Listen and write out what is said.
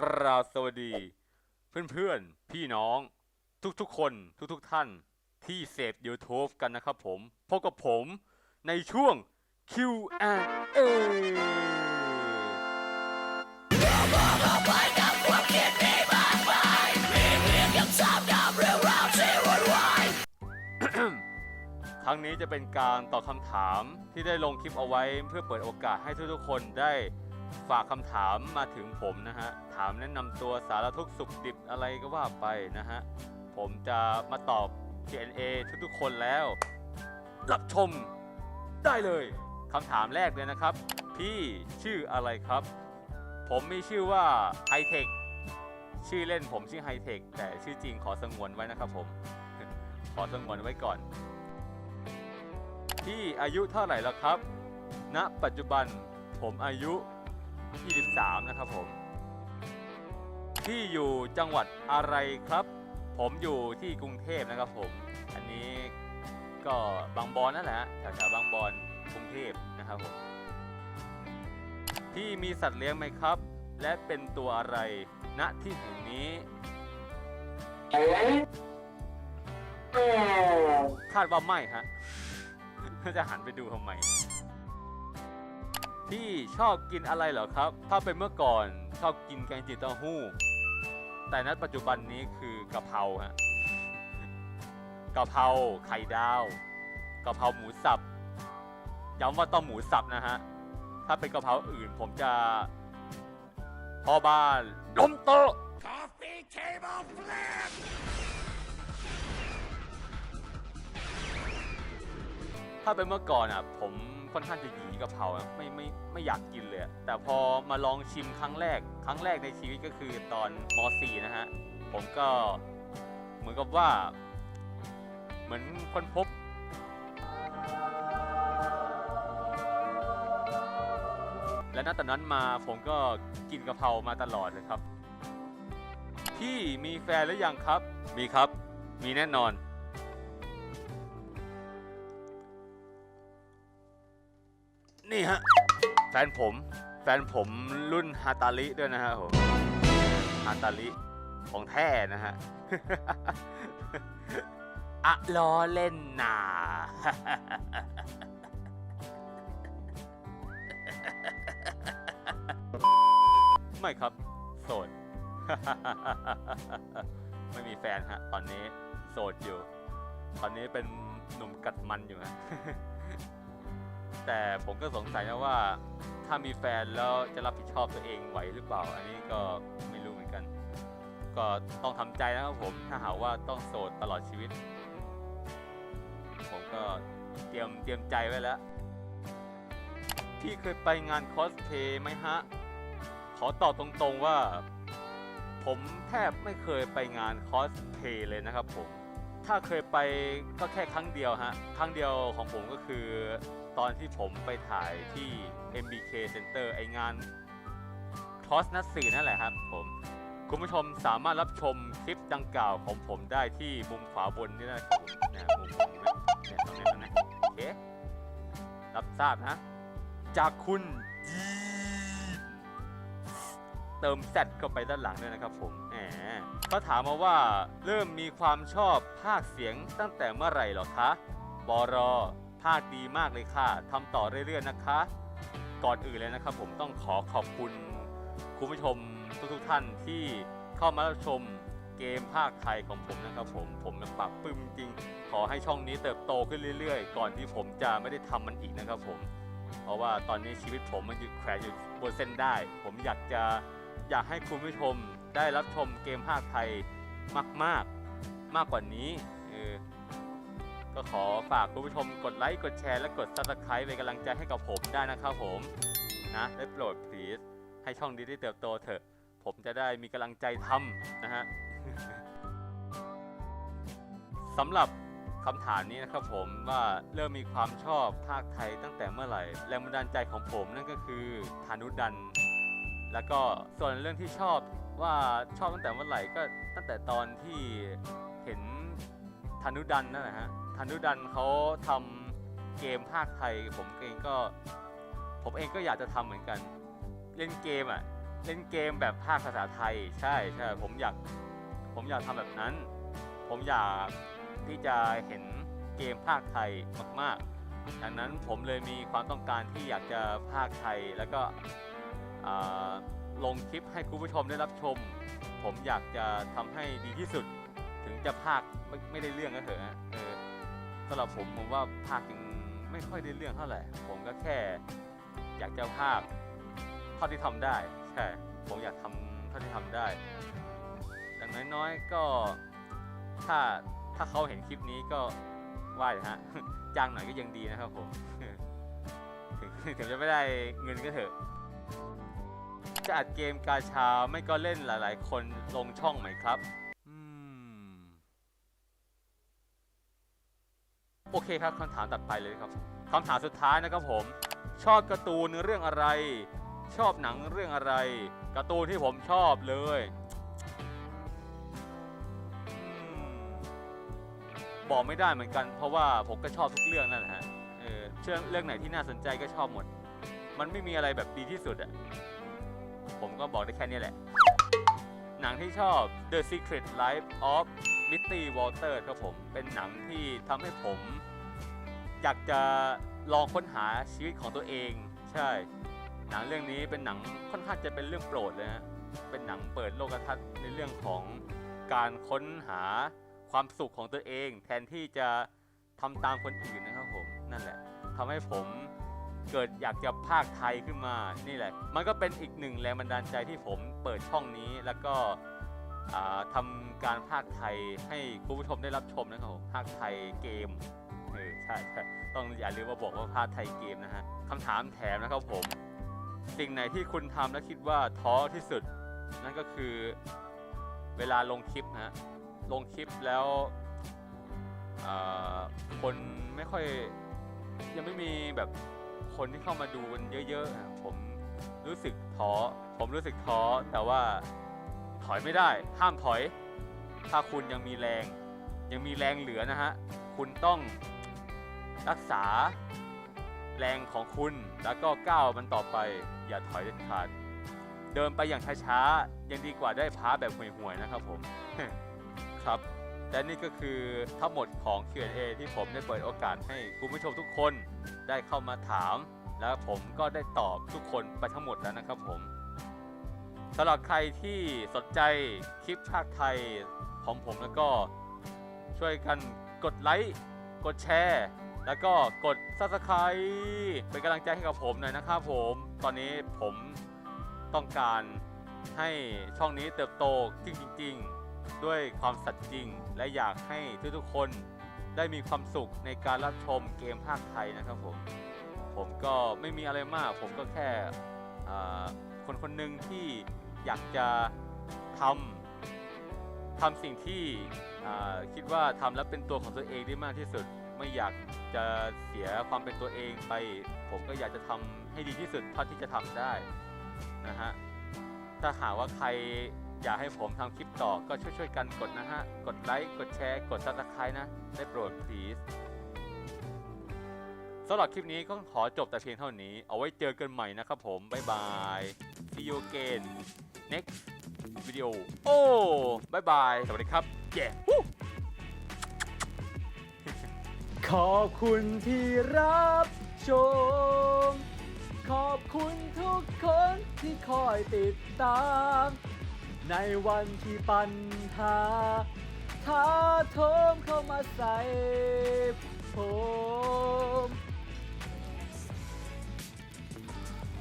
กราบสวัสดี เพื่อนๆ พี่น้องทุกๆ คนทุกๆ ท่านที่เสพ YouTube กันนะครับผม พบกับผมในช่วง Q&A ครั้งนี้จะเป็นการตอบคำถามที่ได้ลงคลิปเอาไว้เพื่อเปิดโอกาสให้ทุกๆ คนได้ ฝากคำถามมาถึงผมนะฮะ ถามแนะนำตัวสารทุกสุขดิบอะไรก็ว่าไปนะฮะ ผมจะมาตอบ Q&A ทุกๆคนแล้ว รับชมได้เลยคำถามแรกเลยนะครับ พี่ชื่ออะไรครับ ผมมีชื่อว่าไฮเทคชื่อเล่นผมชื่อไฮเทคแต่ชื่อจริงขอสงวนไว้นะครับผม ขอสงวนไว้ก่อน พี่อายุเท่าไหร่แล้วครับ ณ ปัจจุบันผมอายุ 23 นะครับผมพี่อยู่จังหวัดอะไรครับ ผมอยู่ที่กรุงเทพนะครับผม อันนี้ก็บางบอนนั่นแหละฮะแถวๆบางบอนกรุงเทพนะครับผมพี่มีสัตว์เลี้ยงไหมครับ และเป็นตัวอะไรณที่แห่งนี้ คาดว่าไม่ฮะ จะหันไปดูทำไม พี่ชอบกินอะไรเหรอครับ ถ้าเป็นเมื่อก่อนชอบกินแกงจืดเต้าหู้ แต่ณปัจจุบันนี้คือกะเพราฮะกะเพราไข่ดาวกะเพราหมูสับย้ำว่าต้องหมูสับนะฮะ ถ้าเป็นกะเพราอื่นผมจะพ่อบ้านล้มโต๊ะ Coffee table flip! ถ้าเป็นเมื่อก่อนอะผม ค่อนข้างจะหยีกะเพราอะไม่ไม่ไม่อยากกินเลยอะแต่พอมาลองชิมครั้งแรก ครั้งแรกในชีวิตก็คือตอนม .4 นะฮะ ผมก็เหมือนกับว่า เหมือนค้นพบ และนับแต่นั้นมาผมก็กินกะเพรามาตลอดเลยครับ พี่มีแฟนหรือยังครับ มีครับ มีแน่นอน นี่ฮะ แฟนผม แฟนผมรุ่นฮาตาลิด้วยนะฮะผมฮาตาลิของแท้นะฮะ อะล้อเล่นนาไม่ครับ โสด ไม่มีแฟนฮะ ตอนนี้โสดอยู่ ตอนนี้เป็นหนุ่มกัดมันอยู่ฮะ แต่ผมก็สงสัยนะว่า ถ้ามีแฟนแล้วจะรับผิดชอบตัวเองไหวหรือเปล่า อันนี้ก็ไม่รู้เหมือนกัน ก็ต้องทำใจนะครับผมถ้าหากว่าต้องโสดตลอดชีวิต ผมก็เตรียมเตรียมใจไว้แล้ว พี่เคยไปงานคอสเพลย์ไหมฮะ ขอตอบตรงๆว่า ผมแทบไม่เคยไปงานคอสเพลย์เลยนะครับผม ถ้าเคยไปก็แค่ครั้งเดียวฮะ ครั้งเดียวของผมก็คือ ตอนที่ผมไปถ่ายที่ MBK Center ไองานคอสนัดสื่อนั่นแหละครับผม คุณผู้ชมสามารถรับชมคลิปดังกล่าวของผมได้ที่มุมขวาบนนี่นะครับผมเนี่ยมุมนี้นะเนี่ยตรงนี้ตรงนี้โอเครับทราบนะ จากคุณ เติมแซดเข้าไปด้านหลังด้วยนะครับผมแหมเขาถามมาว่าเริ่มมีความชอบภาคเสียงตั้งแต่เมื่อไหร่หรอคะบอรอภาคดีมากเลยค่ะทำต่อเรื่อยๆนะคะ ก่อนอื่นเลยนะครับผมต้องขอขอบคุณคุณผู้ชมทุกๆท่านที่เข้ามารับชมเกมภาคไทยของผมนะครับผมผมมันปรับปลื้มจริง ขอให้ช่องนี้เติบโตขึ้นเรื่อยๆ ก่อนที่ผมจะไม่ได้ทำมันอีกนะครับผม เพราะว่าตอนนี้ชีวิตผมมันหยุดแขวนอยู่บนเส้นได้ ผมอยากจะ อยากให้คุณผู้ชมได้รับชมเกมภาคไทยมาก ๆ มากกว่านี้เออก็ขอฝากคุณผู้ชมกดไลค์ กดแชร์ และกด subscribe เป็นกำลังใจให้กับผมได้นะครับผม นะได้โปรด please ให้ช่องนี้ได้เติบโตเถอะ ผมจะได้มีกำลังใจทำนะฮะสำหรับคำถามนี้นะครับผมว่าเริ่มมีความชอบภาคไทยตั้งแต่เมื่อไหร่ แรงบันดาลใจของผมนั่นก็คือธานุดัน แล้วก็ส่วนเรื่องที่ชอบว่าชอบตั้งแต่เมื่อไหร่ก็ตั้งแต่ตอนที่เห็นธนุดันนั่นแหละฮะธนุดันเขาทำเกมภาคไทย ผมเองก็ ผมเองก็อยากจะทำเหมือนกัน เล่นเกมอะเล่นเกมแบบภาคภาษาไทย ใช่ใช่ผมอยากผมอยากทำแบบนั้น ผมอยากที่จะเห็นเกมภาคไทยมากๆดังนั้นผมเลยมีความต้องการที่อยากจะภาคไทยแล้วก็ ลงคลิปให้คุณผู้ชมได้รับชม ผมอยากจะทำให้ดีที่สุด ถึงจะภาคไม่ไม่ได้เรื่องก็เถอะฮะเออสำหรับผมผมว่าภาคยังไม่ค่อยได้เรื่องเท่าไหร่ผมก็แค่ อยากจะภาคเท่าที่ทำได้ใช่ผมอยากทำเท่าที่ทำได้อย่างน้อยๆก็ถ้าถ้าเขาเห็นคลิปนี้ก็ว่าฮะจ้างหน่อยก็ยังดีนะครับผมถึงจะไม่ได้เงินก็เถอะ จะอัดเกมกาชาไม่ก็เล่นหลาย ๆ คนลงช่องไหมครับโอเคครับคำถามตัดไปเลยครับคำถามสุดท้ายนะครับผม ชอบการ์ตูนเรื่องอะไร ชอบหนังเรื่องอะไรการ์ตูนที่ผมชอบเลย บอกไม่ได้เหมือนกัน เพราะว่าผมก็ชอบทุกเรื่องนั่นแหละฮะเออเรื่องไหนที่น่าสนใจก็ชอบหมด มันไม่มีอะไรแบบดีที่สุดอะ ผมก็บอกได้แค่นี้แหละ หนังที่ชอบ The Secret Life of Mitty Walter ครับผม เป็นหนังที่ทำให้ผม อยากจะลองค้นหาชีวิตของตัวเอง ใช่ หนังเรื่องนี้เป็นหนังค่อนข้างจะเป็นเรื่องโปรดเลยฮะเป็นหนังเปิดโลกทัศน์ในเรื่องของการค้นหาความสุขของตัวเอง แทนที่จะทำตามคนอื่นนะครับผมนั่นแหละทำให้ผม เกิดอยากจะภาคไทยขึ้นมานี่แหละ มันก็เป็นอีกหนึ่งแรงบันดาลใจที่ผมเปิดช่องนี้แล้วก็อ่าทำการภาคไทยให้คุณผู้ชมได้รับชมนะครับผมภาคไทยเกมเออใช่ใช่ต้องอย่าลืมมาบอกว่าภาคไทยเกมนะฮะคำถามแถมนะครับผม สิ่งไหนที่คุณทำและคิดว่าท้อที่สุด นั่นก็คือเวลาลงคลิปนะฮะลงคลิปแล้วคนไม่ค่อยยังไม่มีแบบ คนที่เข้ามาดูกันเยอะๆ ผมรู้สึกท้อ ผมรู้สึกท้อ แต่ว่าถอยไม่ได้ ห้ามถอย ถ้าคุณยังมีแรง ยังมีแรงเหลือนะฮะ คุณต้องรักษาแรงของคุณแล้วก็ก้าวมันต่อไป อย่าถอยเด็ดขาด เดินไปอย่างช้าๆ ยังดีกว่าได้พ้าแบบห่วยๆนะครับผม ครับ และนี่ก็คือทั้งหมดของ Q&A ที่ผมได้เปิดโอกาสให้คุณผู้ชมทุกคนได้เข้ามาถาม แล้วผมก็ได้ตอบทุกคนไปทั้งหมดแล้วนะครับผมสำหรับใครที่สนใจคลิปภาคไทยของผมแล้วก็ช่วยกันกดไลค์กดแชร์แล้วก็กด Subscribe เป็นกำลังใจให้กับผมหน่อยนะครับผม ตอนนี้ผมต้องการให้ช่องนี้เติบโตจริงๆ ด้วยความสัตย์จริง และอยากให้ทุกๆคนได้มีความสุขในการรับชมเกมภาคไทยนะครับผม ผมก็ไม่มีอะไรมาก ผมก็แค่คนคนหนึ่งที่อยากจะทำทำสิ่งที่คิดว่าทำแล้วเป็นตัวของตัวเองได้มากที่สุด ไม่อยากจะเสียความเป็นตัวเองไป ผมก็อยากจะทำให้ดีที่สุดเท่าที่จะทำได้นะฮะถ้าหากว่าใคร อยากให้ผมทำคลิปต่อก็ช่วยๆกันกดนะฮะ กดไลค์ กดแชร์ กด subscribe นะ ได้โปรด please สำหรับคลิปนี้ก็ขอจบแต่เพียงเท่านี้ เอาไว้เจอกันใหม่นะครับผม บ๊ายบาย see you again next video โอ้บ๊ายบาย สวัสดีครับ yeah ขอบคุณที่รับชม ขอบคุณทุกคนที่คอยติดตาม ในวันที่ปัญหาท้าโถมเข้ามาใส่ผม